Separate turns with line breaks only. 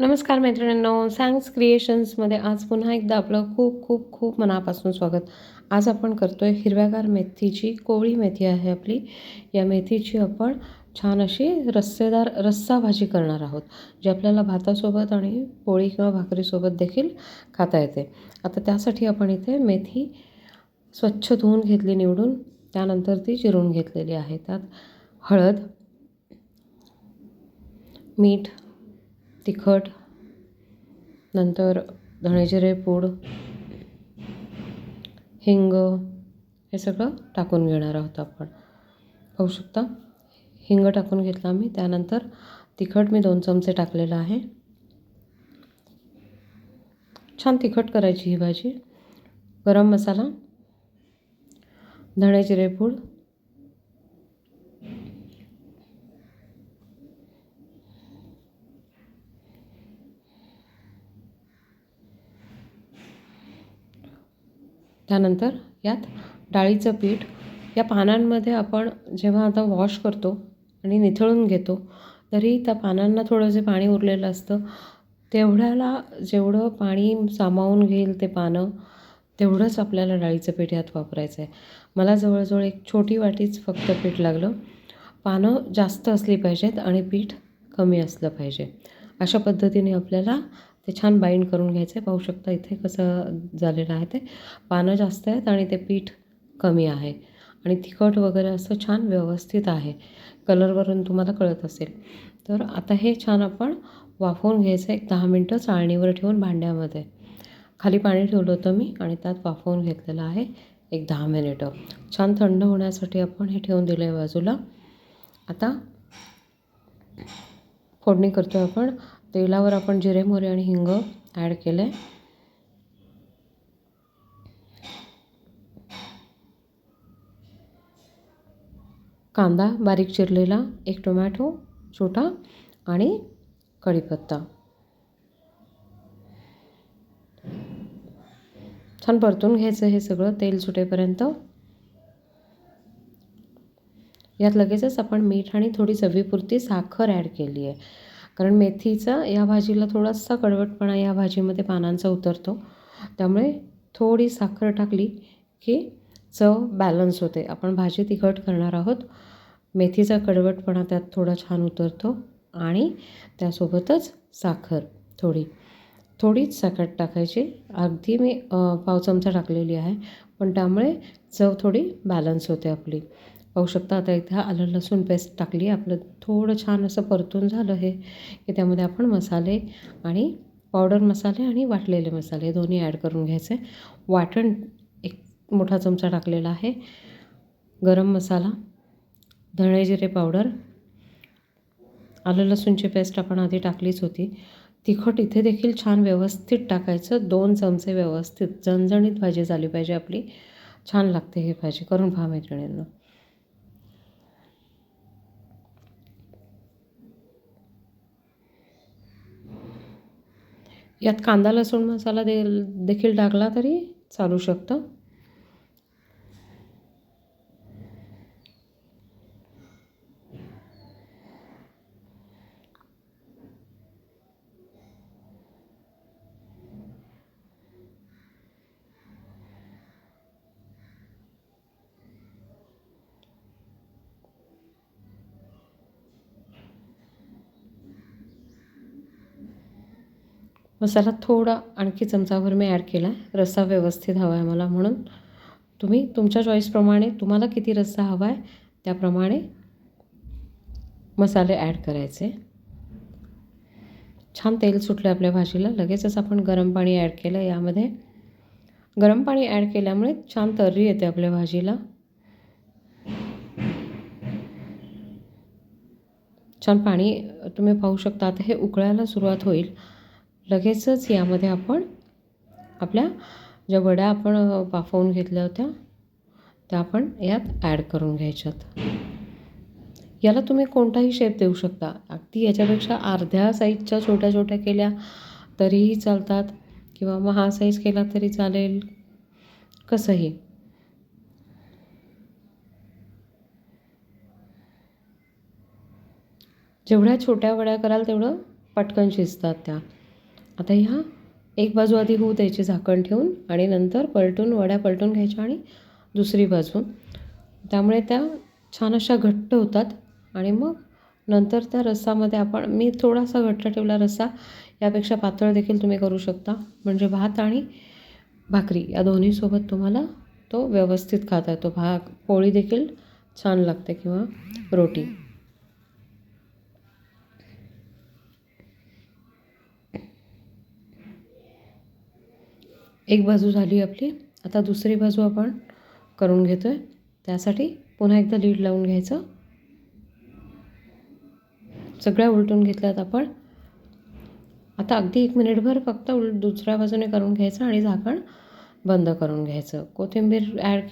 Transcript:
नमस्कार मैत्रिणींनो सँक्स क्रिएशन्समध्ये आज पुन्हा एकदा आपलं खूप खूप खूप मनापासून स्वागत. आज आपण करतो आहे हिरव्यागार मेथीची कोवळी मेथी आहे आपली. या मेथीची आपण छान अशी रस्सेदार रस्सा भाजी करणार आहोत जी आपल्याला भातासोबत आणि पोळी किंवा भाकरीसोबत देखील खाता येते. आता त्यासाठी आपण इथे मेथी स्वच्छ धुवून घेतली निवडून त्यानंतर ती चिरून घेतलेली आहे. त्यात हळद मीठ तिखट नंतर धणेजिरे पूड हिंग हे सगळं टाकून घेणार आहोत आपण. पाहू शकता हिंग टाकून घेतला मी त्यानंतर तिखट मी दोन चमचे टाकलेलं आहे. छान तिखट करायची ही भाजी. गरम मसाला धणे जिरेपूड त्यानंतर यात डाळीचं पीठ. या पानांमध्ये आपण जेव्हा आता वॉश करतो आणि निथळून घेतो तरी त्या पानांना थोडं जे पाणी उरलेलं असतं तेवढ्याला जेवढं पाणी सामावून घेईल ते पानं तेवढंच आपल्याला डाळीचं पीठ यात वापरायचं आहे मला जवळजवळ एक छोटी वाटीच फक्त पीठ लागलं. पानं जास्त असली पाहिजेत आणि पीठ कमी असलं पाहिजे. अशा पद्धतीने आपल्याला ते छान बाइंड करून घ्यायचं. आहे पाहू शकता इथे कसं झालेलं आहे ते. पानं जास्त आहेत आणि ते पीठ कमी आहे. आणि तिखट वगैरे असं छान व्यवस्थित आहे. कलरवरून तुम्हाला कळत असेल. तर आता हे छान आपण वाफवून घ्यायचं एक दहा मिनटं चाळणीवर ठेवून भांड्यामध्ये. खाली पाणी ठेवलं होतं मी आणि त्यात वाफवून घेतलेलं आहे एक दहा मिनिटं. छान थंड होण्यासाठी आपण हे ठेवून दिलं आहे बाजूला. आता फोडणी करतो आपण. तेलावर आपण जिरे मोहरी आणि हिंग ॲड केलं. आहे कांदा बारीक चिरलेला एक टोमॅटो छोटा आणि कढीपत्ता. छान परतून घ्यायचं हे सगळं तेल सुटेपर्यंत. यात लगेचच आपण मीठ आणि थोडी चवीपुरती साखर ॲड केली आहे कारण मेथीचा या भाजीला थोडासा कडवटपणा या भाजीमध्ये पानांचा उतरतो. त्यामुळे थोडी साखर टाकली की चव बॅलन्स होते. आपण भाजी तिखट करणार आहोत. मेथीचा कडवटपणा त्यात थोडा छान उतरतो आणि त्यासोबतच साखर थोडी. थोडीच साखर टाकायची. अगदी मी पाव चमचा टाकलेली आहे. पण त्यामुळे चव थोडी बॅलन्स होते आपली. पाहू शकता. आता इथे आलं लसूण पेस्ट टाकली. आपलं थोडं छान असं परतून झालं हे. की त्यामध्ये आपण मसाले आणि पावडर मसाले आणि वाटलेले मसाले दोन्ही ॲड करून घ्यायचे. वाटण एक मोठा चमचा टाकलेला आहे. गरम मसाला धणे जिरे पावडर आलं लसूणची पेस्ट आपण आधी टाकलीच होती. तिखट इथे देखील छान व्यवस्थित टाकायचं. दोन चमचे व्यवस्थित झणझणीत भाजी झाली पाहिजे आपली. छान लागते ही भाजी. करून पहा मैत्रिणींना. यात कांदा लसूण मसाला दे देखील टाकला तरी चालू शकतं. मसाला थोडा आणखी चमचाभर मी ॲड केला. आहे रस्सा व्यवस्थित हवा आहे मला म्हणून. तुम्ही तुमच्या चॉईसप्रमाणे तुम्हाला किती रस्सा हवा आहे त्याप्रमाणे मसाले ॲड करायचे. छान तेल सुटलं आपल्या भाजीला. लगेचच आपण गरम पाणी ॲड केलं यामध्ये. गरम पाणी ॲड केल्यामुळे छान तर्री येते आपल्या भाजीला. छान पाणी तुम्ही पाहू शकता. आता हे उकळायला सुरुवात होईल. लगेचच यामध्ये आपण आपल्या ज्या वड्या आपण वाफवून घेतल्या होत्या त्या आपण यात ॲड करून घ्यायच्यात. याला तुम्ही कोणताही शेप देऊ शकता. अगदी याच्यापेक्षा अर्ध्या साईजच्या छोट्या छोट्या केल्या तरीही चालतात किंवा मग हा साईज केला तरी चालेल. कसंही. जेवढ्या छोट्या वड्या कराल तेवढं पटकन शिजतात त्या. आता ह्या एक बाजू आधी होऊ द्यायची झाकण ठेवून आणि नंतर पलटून वड्या पलटून घ्यायच्या आणि दुसरी बाजू. त्यामुळे त्या छान अशा घट्ट होतात आणि मग नंतर त्या रस्सामध्ये आपण मी थोडासा घट्ट ठेवला रस्सा यापेक्षा पातळ देखील तुम्ही करू शकता. म्हणजे भात आणि भाकरी या दोन्हीसोबत तुम्हाला तो व्यवस्थित खाता येतो. भाग पोळी देखील छान लागते किंवा रोटी. एक बाजू झाली आपली. आता दुसरी बाजू आपण करून घेतो आहे त्यासाठी पुन्हा एकदा लीड लावून घ्यायचं. सगळ्या उलटून घेतल्यात आपण. आता अगदी एक मिनिटभर फक्त उल दुसऱ्या बाजूने करून घ्यायचं आणि झाकण बंद करून घ्यायचं. कोथिंबीर ॲड